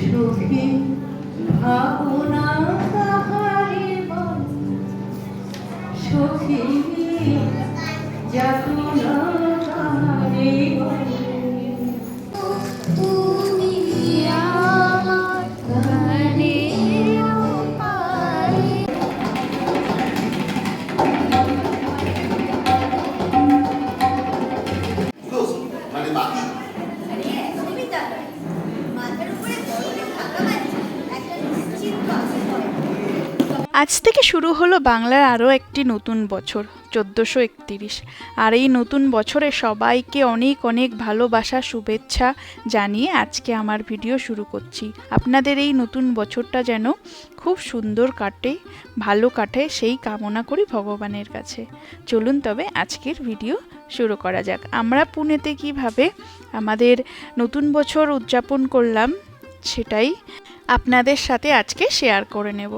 সুখী ভাবনা তাহারে সুখী যাতনা আজ থেকে শুরু হলো বাংলার আরও একটি নতুন বছর, চোদ্দোশো একতিরিশ। আর এই নতুন বছরে সবাইকে অনেক অনেক ভালোবাসা, শুভেচ্ছা জানিয়ে আজকে আমার ভিডিও শুরু করছি। আপনাদের এই নতুন বছরটা যেন খুব সুন্দর কাটে, ভালো কাটে, সেই কামনা করি ভগবানের কাছে। চলুন তবে আজকের ভিডিও শুরু করা যাক। আমরা পুনেতে কীভাবে আমাদের নতুন বছর উদযাপন করলাম, সেটাই আপনাদের সাথে আজকে শেয়ার করে নেব।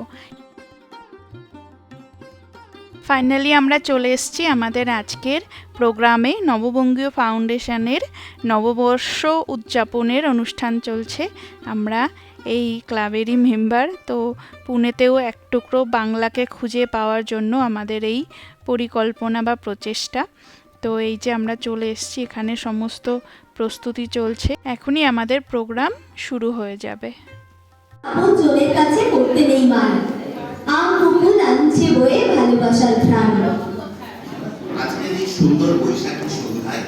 ফাইনালি আমরা চলে এসেছি আমাদের আজকের প্রোগ্রামে নববঙ্গীয় ফাউন্ডেশনের নববর্ষ উদযাপনের অনুষ্ঠান চলছে। আমরা এই ক্লাবেরই মেম্বার, তো পুনেতেও এক টুকরো বাংলাকে খুঁজে পাওয়ার জন্য আমাদের এই পরিকল্পনা বা প্রচেষ্টা। তো এই যে আমরা চলে এসেছি, এখানে সমস্ত প্রস্তুতি চলছে। এখনই আমাদের প্রোগ্রাম শুরু হয়ে যাবে। কাছে করতে নেই মান। আম সুন্দর বৈশাখী সন্ধ্যায়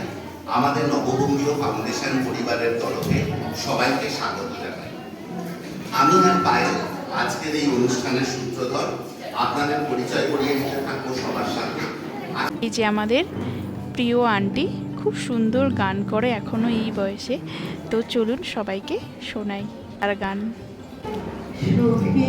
আমাদের নববঙ্গীয় ফাউন্ডেশন পরিবারের তরফে সবাইকে স্বাগত জানাই। আমি আর পায়েল আজকের এই অনুষ্ঠানের সূত্রধর। আপনাদের পরিচয় করিয়ে দিতে থাকব সবার সাথে। এই যে আমাদের প্রিয় আন্টি খুব সুন্দর গান করে এখনও এই বয়সে। তো চলুন সবাইকে শোনাই আর গান। সুখী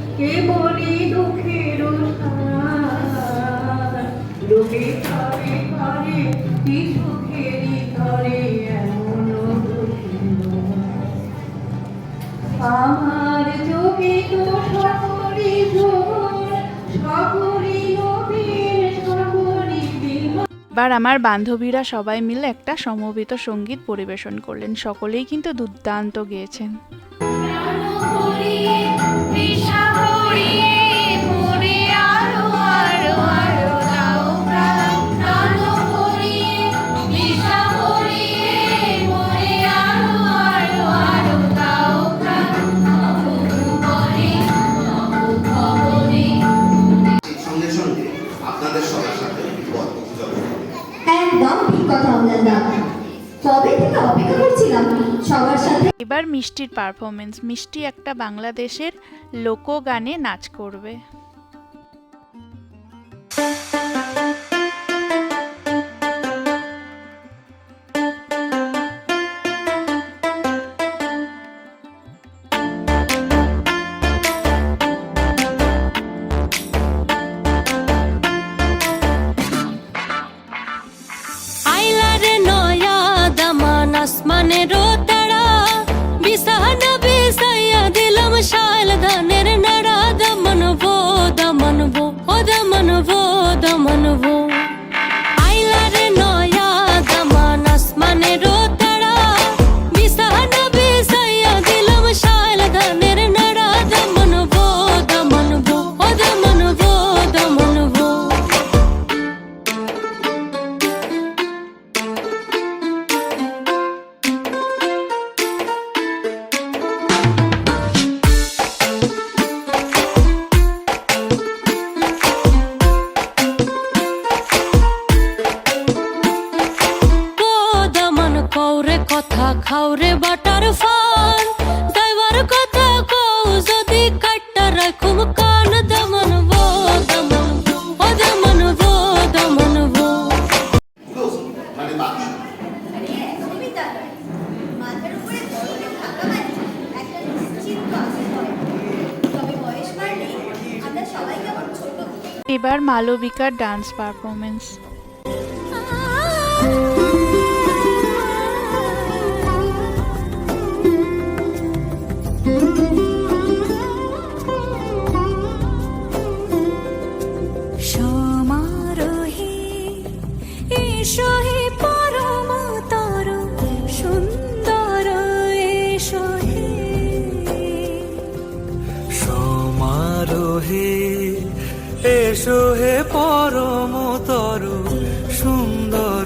এবার আমার বান্ধবীরা সবাই মিলে একটা সমবেত সংগীত পরিবেশন করলেন। সকলেই কিন্তু দুর্দান্ত গেয়েছেন। সেই এবার মিষ্টির পারফরমেন্স মিষ্টি একটা বাংলাদেশের লোক গানে নাচ করবে। কথা খাও রে বাটার ফান। দাইবার কথা কও, যদি কাটটা রাখুম কান, দমন বো, দমন ও দমন বো দমন বো। এবার মালবিকার ডান্স পারফরমেন্স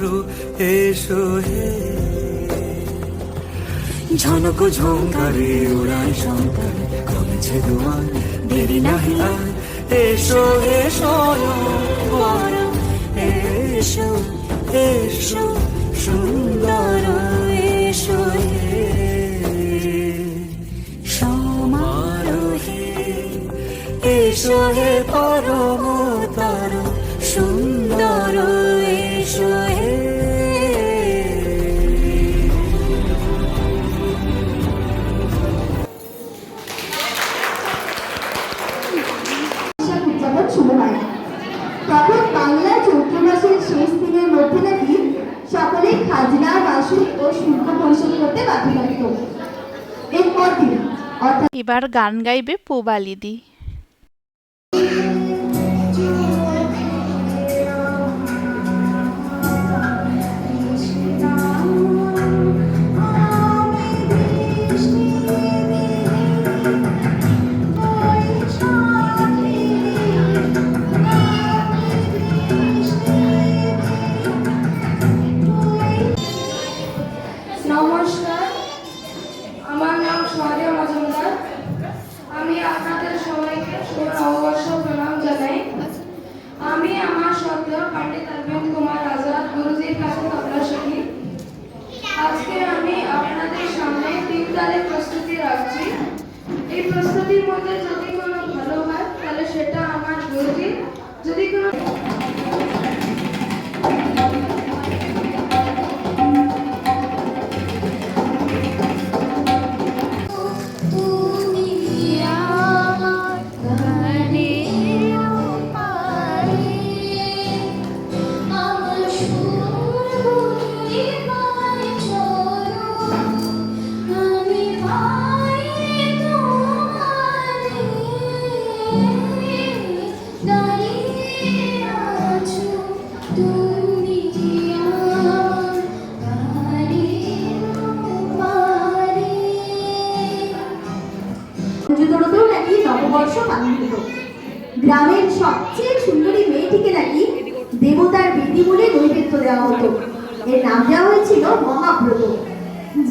সুন্দর এসো হে। ঝনক ঝঙ্কারে উড়াই শঙ্কর, কমেছে দুয়ার, দেরি নাহি আর। এসো পরম এসো এসো সুন্দর, এসো এসো হে পরম তর সুন্দর, এসো তখন বাংলা চৈত্র মাসের শেষ দিনের মধ্যে নাকি সকলে খাজনা ও শুল্ক পরিশোধ করতে বাধ্য থাকত এরপর দিন এবার গান গাইবে পুবালিদি।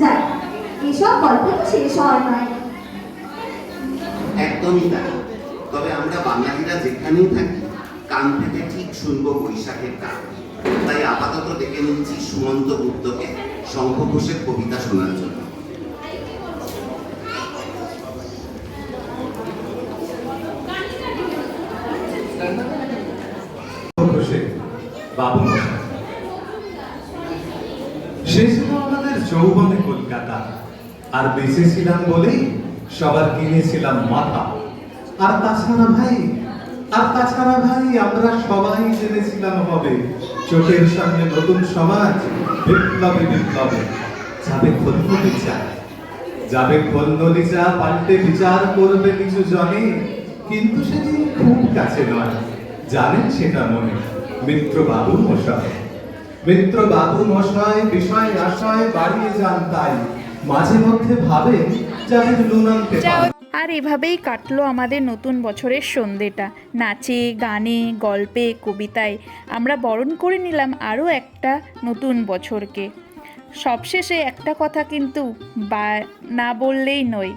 যাই এসব গল্প তো শেষ হওয়ার নয়। একদমই তাই। তবে আমরা বাঙালিরা যেখানেই থাকি কান পেতে ঠিক শুনব বৈশাখের গান তাই আপাতত ডেকে নিচ্ছি সুমন্ত গুপ্তকে শঙ্খ ঘোষের কবিতা শোনার জন্য। বাবু মশাই সে ছিল আমাদের যৌবনে কলকাতা। আর বেঁচে ছিলাম বলেই সবার কিনেছিলাম মাথা। আর তাছাড়া ভাই, আর তাছাড়া ভাই, আমরা সবাই জেনেছিলাম হবে। চোখের সামনে নতুন সমাজ, বিপ্লবে বিপ্লবে। যাবে খোলনলি চা। যাবে খোলনলি চা, পাল্টে বিচার করবে কিছু জনে। কিন্তু সেদিন খুব কাছে নয়। জানেন সেটা মনে। মিত্র বাবু মশাই। মিত্র বাবু মশাই বিষয় আশয় বাড়িয়ে যান তাই। মাঝে মধ্যে ভাবেন যাদের আর এভাবেই কাটলো আমাদের নতুন বছরের সন্ধেটা। নাচে গানে গল্পে কবিতায়। আমরা বরণ করে নিলাম আরও একটা নতুন বছরকে। সবশেষে একটা কথা কিন্তু বা না বললেই নয়।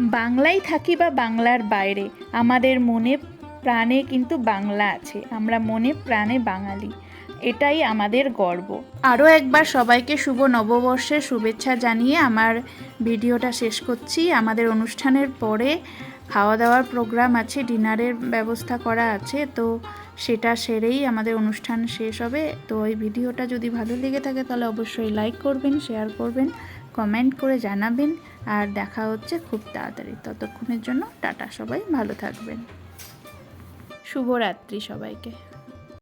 বাংলায় থাকি বা বাংলার বাইরে আমাদের মনে প্রাণে কিন্তু বাংলা আছে। আমরা মনে প্রাণে বাঙালি। এটাই আমাদের গর্ব। আরও একবার সবাইকে শুভ নববর্ষের শুভেচ্ছা জানিয়ে আমার ভিডিওটা শেষ করছি। আমাদের অনুষ্ঠানের পরে খাওয়া দাওয়ার প্রোগ্রাম আছে ডিনারের ব্যবস্থা করা আছে তো সেটা সেরেই আমাদের অনুষ্ঠান শেষ হবে। তো ওই ভিডিওটা যদি ভালো লেগে থাকে তাহলে অবশ্যই লাইক করবেন শেয়ার করবেন কমেন্ট করে জানাবেন। আর দেখা হচ্ছে খুব তাড়াতাড়ি। ততক্ষণের জন্য টাটা সবাই ভালো থাকবেন। শুভরাত্রি সবাইকে।